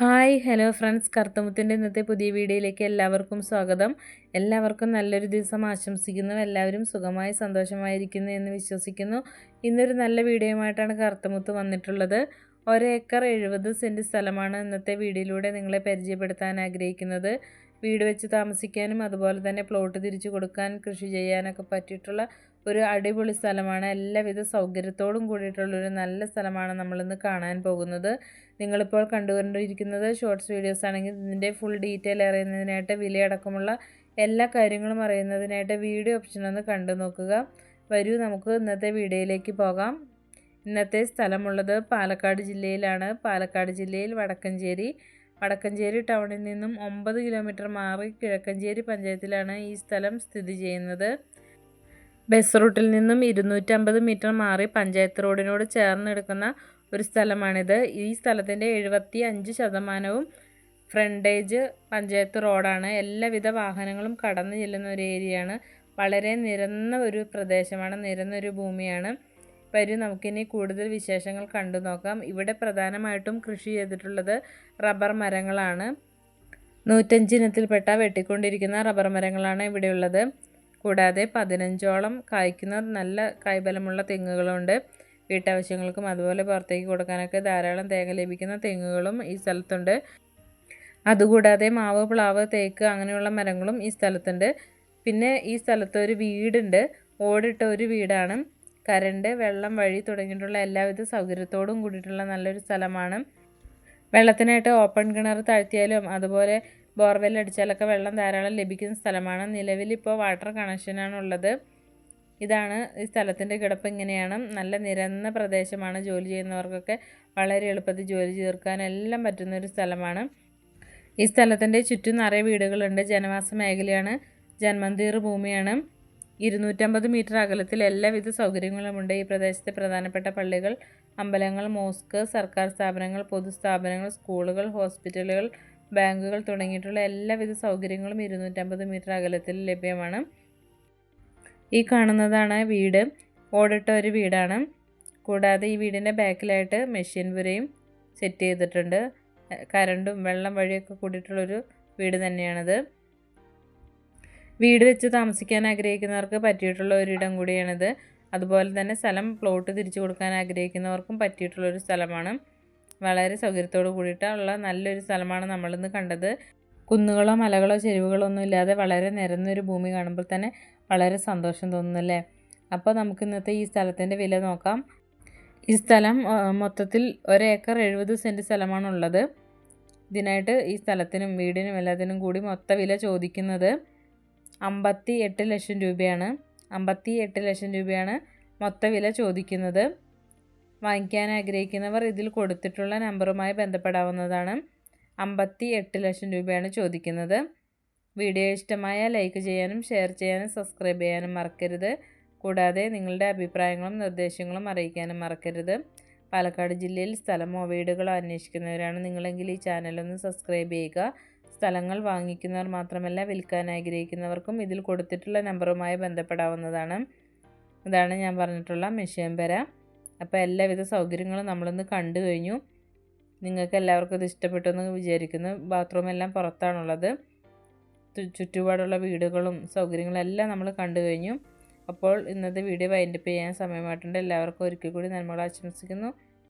Hi hello friends. കറുത്തമുത്തിന്റെ ഇന്നത്തെ പുതിയ വീഡിയോയിലേക്ക് എല്ലാവർക്കും സ്വാഗതം. എല്ലാവർക്കും നല്ലൊരു ദിവസം ആശംസിക്കുന്നു. എല്ലാവരും സുഖമായി സന്തോഷമായിരിക്കുന്നു എന്ന് വിശ്വസിക്കുന്നു. ഇന്നൊരു നല്ല വീഡിയോയുമായിട്ടാണ് കർത്തമുത്ത് വന്നിട്ടുള്ളത്. ഒരേക്കർ എഴുപത് സെന്റ് സ്ഥലമാണ് ഇന്നത്തെ വീഡിയോയിലൂടെ നിങ്ങളെ പരിചയപ്പെടുത്താൻ ആഗ്രഹിക്കുന്നത്. വീട് വെച്ച് താമസിക്കാനും അതുപോലെ തന്നെ പ്ലോട്ട് തിരിച്ചു കൊടുക്കാൻ കൃഷി ചെയ്യാനൊക്കെ പറ്റിയിട്ടുള്ള ഒരു അടിപൊളി സ്ഥലമാണ്. എല്ലാവിധ സൗകര്യത്തോടും കൂടിയിട്ടുള്ളൊരു നല്ല സ്ഥലമാണ് നമ്മളിന്ന് കാണാൻ പോകുന്നത്. നിങ്ങളിപ്പോൾ കണ്ടുകൊണ്ടിരിക്കുന്നത് ഷോർട്സ് വീഡിയോസ് ആണെങ്കിൽ ഇതിന്റെ ഫുൾ ഡീറ്റെയിൽ അറിയുന്നതിനായിട്ട് വിലയടക്കമുള്ള എല്ലാ കാര്യങ്ങളും അറിയുന്നതിനായിട്ട് വീഡിയോ ഓപ്ഷൻ ഒന്ന് കണ്ടു നോക്കുക. വരൂ നമുക്ക് ഇന്നത്തെ വീഡിയോയിലേക്ക് പോകാം. ഇന്നത്തെ സ്ഥലമുള്ളത് പാലക്കാട് ജില്ലയിലാണ്. പാലക്കാട് ജില്ലയിൽ വടക്കഞ്ചേരി വടക്കഞ്ചേരി ടൗണിൽ നിന്നും ഒമ്പത് കിലോമീറ്റർ മാറി കിഴക്കഞ്ചേരി പഞ്ചായത്തിലാണ് ഈ സ്ഥലം സ്ഥിതി ചെയ്യുന്നത്. ബസ് റൂട്ടിൽ നിന്നും ഇരുന്നൂറ്റമ്പത് മീറ്റർ മാറി പഞ്ചായത്ത് റോഡിനോട് ചേർന്ന് ഒരു സ്ഥലമാണിത്. ഈ സ്ഥലത്തിന്റെ എഴുപത്തി അഞ്ച് ശതമാനവും ഫ്രണ്ടേജ് പഞ്ചായത്ത് റോഡാണ്. എല്ലാവിധ വാഹനങ്ങളും കടന്നു ചെല്ലുന്ന ഒരു ഏരിയയാണ്. വളരെ നിരന്ന ഒരു പ്രദേശമാണ് നിരന്നൊരു ഭൂമിയാണ്. വരും നമുക്കിനി കൂടുതൽ വിശേഷങ്ങൾ കണ്ടു നോക്കാം. ഇവിടെ പ്രധാനമായിട്ടും കൃഷി ചെയ്തിട്ടുള്ളത് റബ്ബർ മരങ്ങളാണ്. നൂറ്റഞ്ചിനത്തിൽപ്പെട്ട വെട്ടിക്കൊണ്ടിരിക്കുന്ന റബ്ബർ മരങ്ങളാണ് ഇവിടെയുള്ളത് കൂടാതെ പതിനഞ്ചോളം കായ്ക്കുന്ന നല്ല കായ്ബലമുള്ള തെങ്ങുകളുണ്ട്. വീട്ടാവശ്യങ്ങൾക്കും അതുപോലെ പുറത്തേക്ക് കൊടുക്കാനൊക്കെ ധാരാളം തേങ്ങ ലഭിക്കുന്ന തെങ്ങുകളും ഈ സ്ഥലത്തുണ്ട്. അതുകൂടാതെ മാവ് പ്ലാവ് തേക്ക് അങ്ങനെയുള്ള മരങ്ങളും ഈ സ്ഥലത്തുണ്ട്. പിന്നെ ഈ സ്ഥലത്ത് ഒരു വീടുണ്ട്. ഓടിട്ട ഒരു വീടാണ്. കരണ്ട് വെള്ളം വഴി തുടങ്ങിയിട്ടുള്ള എല്ലാവിധ സൗകര്യത്തോടും കൂടിയിട്ടുള്ള നല്ലൊരു സ്ഥലമാണ്. വെള്ളത്തിനായിട്ട് ഓപ്പൺ കിണർ താഴ്ത്തിയാലും അതുപോലെ ബോർവെൽ അടിച്ചാലൊക്കെ വെള്ളം ധാരാളം ലഭിക്കുന്ന സ്ഥലമാണ്. നിലവിൽ ഇപ്പോൾ വാട്ടർ കണക്ഷനാണ് ഉള്ളത്. ഇതാണ് ഈ സ്ഥലത്തിന്റെ കിടപ്പ് ഇങ്ങനെയാണ്. നല്ല നിരന്ന പ്രദേശമാണ് ജോലി ചെയ്യുന്നവർക്കൊക്കെ വളരെ എളുപ്പത്തിൽ ജോലി തീർക്കാൻ എല്ലാം പറ്റുന്ന സ്ഥലമാണ്. ഈ സ്ഥലത്തിന്റെ ചുറ്റും നിറയെ വീടുകളുണ്ട്. ജനവാസ മേഖലയാണ്. ജന്മന്തീർ ഭൂമിയാണ്. ഇരുന്നൂറ്റമ്പത് മീറ്റർ അകലത്തിൽ എല്ലാവിധ സൗകര്യങ്ങളുമുണ്ട്. ഈ പ്രദേശത്തെ പ്രധാനപ്പെട്ട പള്ളികൾ അമ്പലങ്ങൾ മോസ്ക് സർക്കാർ സ്ഥാപനങ്ങൾ പൊതുസ്ഥാപനങ്ങൾ സ്കൂളുകൾ ഹോസ്പിറ്റലുകൾ ബാങ്കുകൾ തുടങ്ങിയിട്ടുള്ള എല്ലാവിധ സൗകര്യങ്ങളും ഇരുന്നൂറ്റമ്പത് മീറ്റർ അകലത്തിൽ ലഭ്യമാണ്. ഈ കാണുന്നതാണ് വീട്. ഓടിട്ട ഒരു വീടാണ്. കൂടാതെ ഈ വീടിന്റെ ബാക്കിലായിട്ട് മെഷീൻ പുരയും സെറ്റ് ചെയ്തിട്ടുണ്ട്. കരണ്ടും വെള്ളം വഴിയൊക്കെ കൂടിയിട്ടുള്ളൊരു വീട് തന്നെയാണിത്. വീട് വെച്ച് താമസിക്കാൻ ആഗ്രഹിക്കുന്നവർക്ക് പറ്റിയിട്ടുള്ള ഒരിടം കൂടിയാണിത്. അതുപോലെ തന്നെ സ്ഥലം പ്ലോട്ട് തിരിച്ചു കൊടുക്കാൻ ആഗ്രഹിക്കുന്നവർക്കും പറ്റിയിട്ടുള്ളൊരു സ്ഥലമാണ്. വളരെ സൗകര്യത്തോട് കൂടിയിട്ടുള്ള നല്ലൊരു സ്ഥലമാണ് നമ്മളിന്ന് കണ്ടത്. കുന്നുകളോ മലകളോ ചെരുവുകളോ ഒന്നും ഇല്ലാതെ വളരെ നിരന്നൊരു ഭൂമി കാണുമ്പോൾ തന്നെ വളരെ സന്തോഷം തോന്നുന്നല്ലേ? അപ്പോൾ നമുക്ക് ഇന്നത്തെ ഈ സ്ഥലത്തിന്റെ വില നോക്കാം. ഈ സ്ഥലം മൊത്തത്തിൽ ഒരേക്കർ എഴുപത് സെന്റ് സ്ഥലമാണുള്ളത്. ഇതിനായിട്ട് ഈ സ്ഥലത്തിനും വീടിനും എല്ലാത്തിനും കൂടി മൊത്ത വില ചോദിക്കുന്നത്. അമ്പത്തി എട്ട് ലക്ഷം രൂപയാണ്. അമ്പത്തി എട്ട് ലക്ഷം രൂപയാണ് മൊത്ത വില ചോദിക്കുന്നത്. വാങ്ങിക്കാൻ ആഗ്രഹിക്കുന്നവർ ഇതിൽ കൊടുത്തിട്ടുള്ള നമ്പറുമായി ബന്ധപ്പെടാവുന്നതാണ്. അമ്പത്തി എട്ട് ലക്ഷം രൂപയാണ് ചോദിക്കുന്നത്. വീഡിയോ ഇഷ്ടമായ ലൈക്ക് ചെയ്യാനും ഷെയർ ചെയ്യാനും സബ്സ്ക്രൈബ് ചെയ്യാനും മറക്കരുത്. കൂടാതെ നിങ്ങളുടെ അഭിപ്രായങ്ങളും നിർദ്ദേശങ്ങളും അറിയിക്കാനും മറക്കരുത്. പാലക്കാട് ജില്ലയിൽ സ്ഥലമോ വീടുകളോ അന്വേഷിക്കുന്നവരാണ് നിങ്ങളെങ്കിൽ ഈ ചാനലൊന്ന് സബ്സ്ക്രൈബ് ചെയ്യുക. സ്ഥലങ്ങൾ വാങ്ങിക്കുന്നവർ മാത്രമല്ല വിൽക്കാൻ ആഗ്രഹിക്കുന്നവർക്കും ഇതിൽ കൊടുത്തിട്ടുള്ള നമ്പറുമായി ബന്ധപ്പെടാവുന്നതാണ്. ഇതാണ് ഞാൻ പറഞ്ഞിട്ടുള്ള മെഷീൻ പെര. അപ്പോൾ എല്ലാവിധ സൗകര്യങ്ങളും നമ്മളൊന്ന് കണ്ടു കഴിഞ്ഞു. നിങ്ങൾക്ക് എല്ലാവർക്കും ഇത് ഇഷ്ടപ്പെട്ടെന്ന് വിചാരിക്കുന്നു. ബാത്റൂം എല്ലാം പുറത്താണുള്ളത്. ചുറ്റുപാടുള്ള വീടുകളും സൗകര്യങ്ങളും എല്ലാം നമ്മൾ കണ്ടു കഴിഞ്ഞു. അപ്പോൾ ഇന്നത്തെ വീഡിയോ വൈൻഡപ്പ് ചെയ്യാൻ സമയമായിട്ടുണ്ട്. എല്ലാവർക്കും ഒരിക്കൽ കൂടി നന്മകൾ ആശംസിക്കുന്നു.